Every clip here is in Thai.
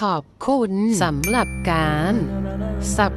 ขอบคุณสำหรับการสั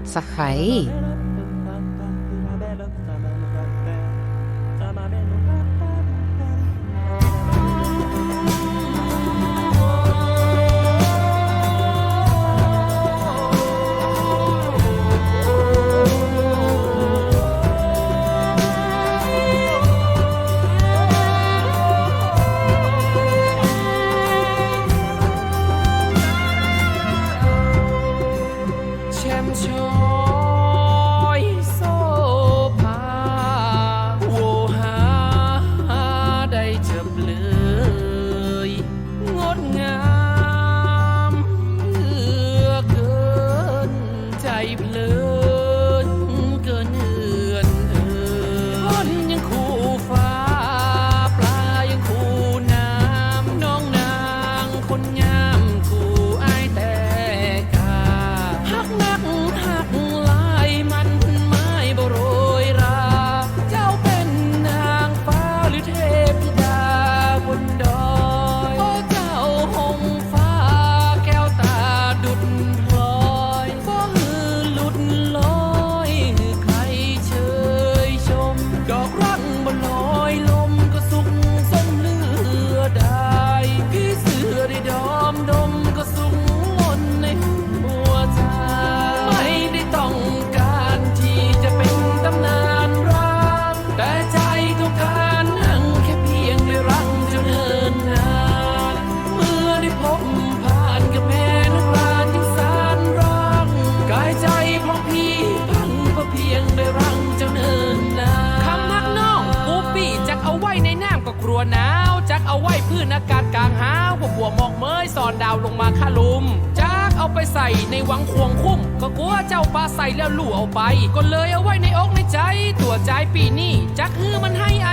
เอาไว้พื้นอากาศกลางหาวพวกบัวหมอกเมยสอนดาวลงมาค่าลุมจักเอาไปใส่ในวังควงคุ้ม ก็กลัวเจ้าปลาใส่แล้วลู่เอาไป ก็เลยเอาไว้ในอกในใจ ตัวใจปีนี้จักฮือมันให้อาฮีอ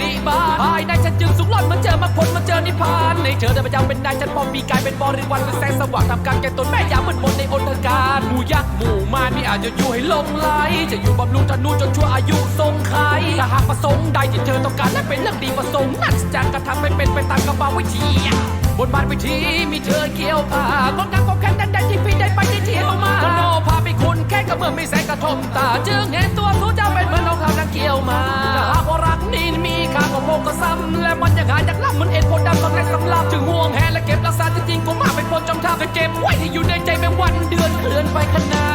รีบานภายในฉันจึงสุกหล่อนมาเจอมาผลมาเจอนิพพานในเธอได้ประจำเป็นนายฉันพอมีกายเป็นบริวารเป็นแสงสว่างทำการแก่ตนแม่ยามมืดมนในอนตการหมู่ยักษ์หมู่มารมีอาจจะอยู่ให้ลงไหลจะอยู่บำรุงธนูจนชั่วอายุทรงไขถ้าหากประสงค์ใดที่เธอต้องการและเป็นเรื่องดีประสงค์นั่นจะกระทำให้เป็นไปตามกระบาวิธีบนบานวิธีมีเธอเกี่ยวผ้าก้นกางกบแขนดันดันที่พี่ได้ไปที่เที่ยวมาโนพาไปคุณแค่กระเมื่อมีแสงกระทบตาจึงเห็นำและมันยังหาจากลับมันเอ็นโพดำต้องแรกสำลับจึงห่วงแหนและเก็บรักษาจริงๆกูมากเป็นคนจำท่าไปเก็บไว้ที่อยู่ในใจเป็นวันเดือนเคลื่อนไปขนาด